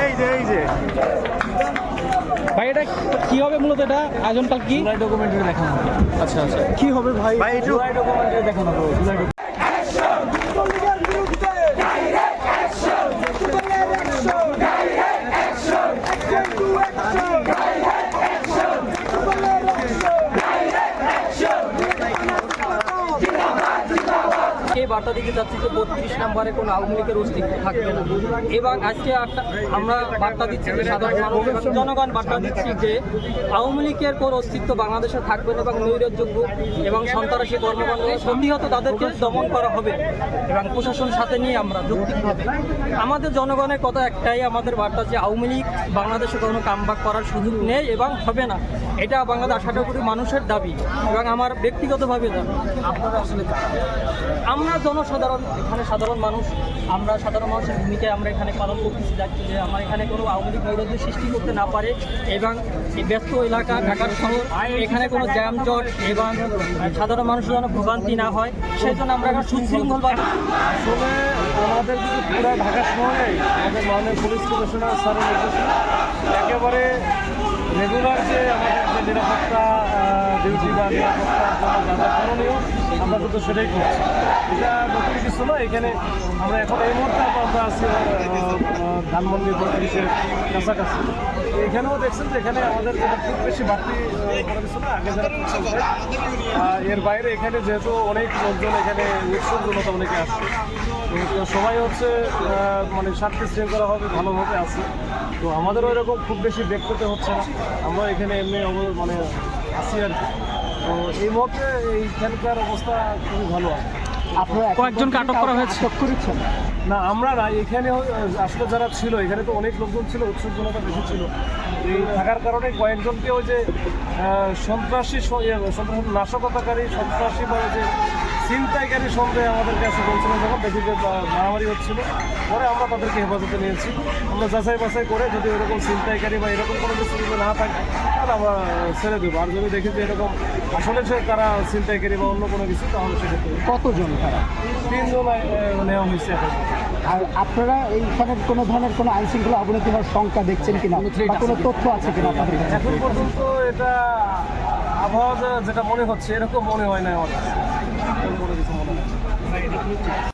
এই যে এই যে ভাই এটা কি হবে মূলত এটা? আয়োজনকাল কি? ডকুমেন্টারি দেখানো আচ্ছা আচ্ছা। কি হবে ভাই? ভাই জুলাই ডকুমেন্টারি দেখানো জুলাই বার্তা দিতে যাচ্ছি যে বত্রিশ নম্বরে কোনো আওয়ামী লীগের অস্তিত্ব থাকবে না। এবং আজকে আমরা বার্তা দিচ্ছি যে সাধারণ জনগণ বার্তা দিচ্ছি যে আওয়ামী লীগের কোনো অস্তিত্ব বাংলাদেশে থাকবে না এবং নৈরাজ্যযোগ্য এবং সন্ত্রাসী কর্মকাণ্ড প্রতিহত তাদেরকে দমন করা হবে এবং প্রশাসন সাথে নিয়ে আমরা যৌক্তিকভাবে আমাদের জনগণের কথা একটাই আমাদের বার্তা যে আওয়ামী লীগ বাংলাদেশে কোনো কামবাক করার সুযোগ নেই এবং হবে না। এটা বাংলাদেশ আশাটা কোটি মানুষের দাবি এবং আমার ব্যক্তিগতভাবে দাবি। আপনারা আসলে আমরা জনসাধারণ, এখানে সাধারণ মানুষ, আমরা সাধারণ মানুষের ভূমিকায় আমরা এখানে পালন করতেছি, যাচ্ছি যে আমরা এখানে কোনো আওয়ামী লীগ নৈরাজ্য সৃষ্টি করতে না পারে এবং এই ব্যস্ত এলাকা, ঢাকার শহর, এখানে কোনো জ্যামজট এবং সাধারণ মানুষের যেন ভোগান্তি না হয়। সেই জন্য আমরা এখন সুশৃঙ্খলভাবে আসলে আমাদের কিন্তু পুরো ঢাকা শহরে আমাদের মাননীয় পুলিশ কমিশনার স্যারের একেবারে রেগুলার যে আমাদের যে নিরাপত্তা ডিউটি আমরা কিন্তু সেটাই করছি। এটা নতুন কিছু না, এখানে আমরা এখন এই মুহূর্তে আমরা আছি ধানমন্ডি বত্রিশের কাছাকাছি। এখানেও দেখছেন যে এখানে আমাদের খুব বেশি বাড়তি আগে যারা এর বাইরে এখানে যেহেতু অনেক লোকজন এখানে উৎসব জনতা অনেকে আসছে সবাই হচ্ছে মানে শান্তি শৃঙ্খলা হবে ভালোভাবে আছে। তো আমাদের ওই রকম খুব বেশি পেতে হচ্ছে না। আমরা এখানে এমনি মানে আছি আর কি। তো এই মুহূর্তে এইখানকার অবস্থা খুবই ভালো। আছে কয়েকজনকে আটক করা হয়েছে? না আমরা না এখানে আসলে যারা ছিল এখানে তো অনেক লোকজন ছিল জনতা বেশি ছিল। এই থাকার কারণে কয়েকজনকে ওই যে সন্ত্রাসী ইয়ে, সন্ত্রাসী নাশকতাকারী সন্ত্রাসী বা যে ছিনতাইকারী সন্দেহে আমাদের কাছে বলছিল যখন দেখি যে মারামারি হচ্ছিল। পরে আমরা তাদেরকে হেফাজতে নিয়েছি। আমরা যাচাই বাছাই করে যদি এরকম ছিনতাইকারী বা এরকম কোনো কিছু যদি না থাকে তাহলে আমরা ছেড়ে দেবো। আর যদি দেখি যে এরকম আসলে সে তারা ছিনতাইকারী বা অন্য কোনো কিছু তাহলে সেক্ষেত্রে কতজন তারা? তিনজন নেওয়া হয়েছে এখন। আর আপনারা এইখানে কোনো ধরনের কোনো আইন শৃঙ্খলা অবনতি হওয়ার শঙ্কা দেখছেন কিনা বা কোনো তথ্য আছে কিনা আপনাদের? এখন পর্যন্ত এটা আবহাওয়া যেটা মনে হচ্ছে এরকম মনে হয় না আমার কাছে। কোনো কিছু মনে হয় না।